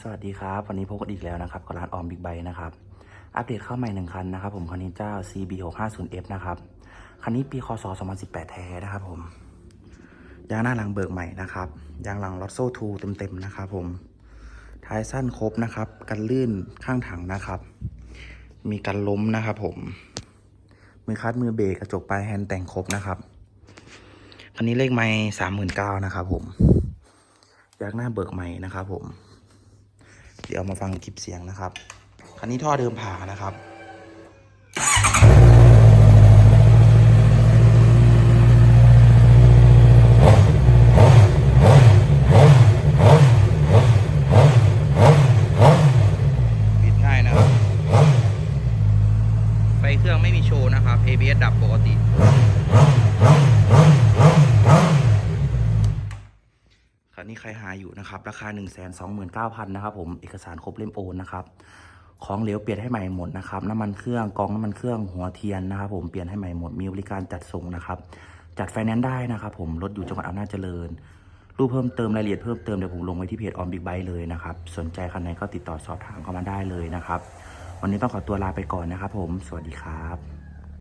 สวัสดีครับ วันนี้พบกันอีกแล้วนะครับกับร้านออมบิ๊กไบนะครับ อัปเดตเข้าใหม่หนึ่งคันนะครับผมคันนี้เจ้า CB 6 5 0 F นะครับ คันนี้ปีคศ2018 แท้นะครับผม ยางหน้าหลังเบิกใหม่นะครับ ยางหลังลอตโซ่ทูเต็มๆนะครับผม ท้ายสั้นครบนะครับ กันลื่นข้างถังนะครับ มีกันล้มนะครับผม มือคัดมือเบรกกระจกปลายแฮนด์แต่งครบนะครับ คันนี้เลขไม้สามหมื่นเก้านะครับผม ยางหน้าเบิกใหม่นะครับผม เดี๋ยวมาฟังคลิปเสียงนะครับ คันนี้ท่อเดิมผ่านะครับปิดง่ายนะครับ ไฟเครื่องไม่มีโชว์นะครับ ABS ดับปกติ คัน นี้ใครหาอยู่นะครับ ราคา 1 2 9 0 0 0นะครับผมเอกสารครบเล่มโอนนะครับของเหลวเปลี่ยนให้ใหม่หมดนะครับน้ำมันเครื่องกองน้ำมันเครื่องหัวเทียนนะครับผมเปลี่ยนให้ใหม่หมดมีบริการจัดส่งนะครับ จัดไฟแนนซ์ได้นะครับผมรถอยู่จังหวัดอำนาจเจริญ รูปเพิ่มเติมรายละเอียดเพิ่มเติมเดี๋ยวผมลงไว้ที่เพจออมบิ๊กไบค์เลยนะครับสนใจคันไหนก็ติดต่อสอบถามเข้ามาได้เลยนะครับ วันนี้ต้องขอตัวลาไปก่อนนะครับ ผมสวัสดีครับ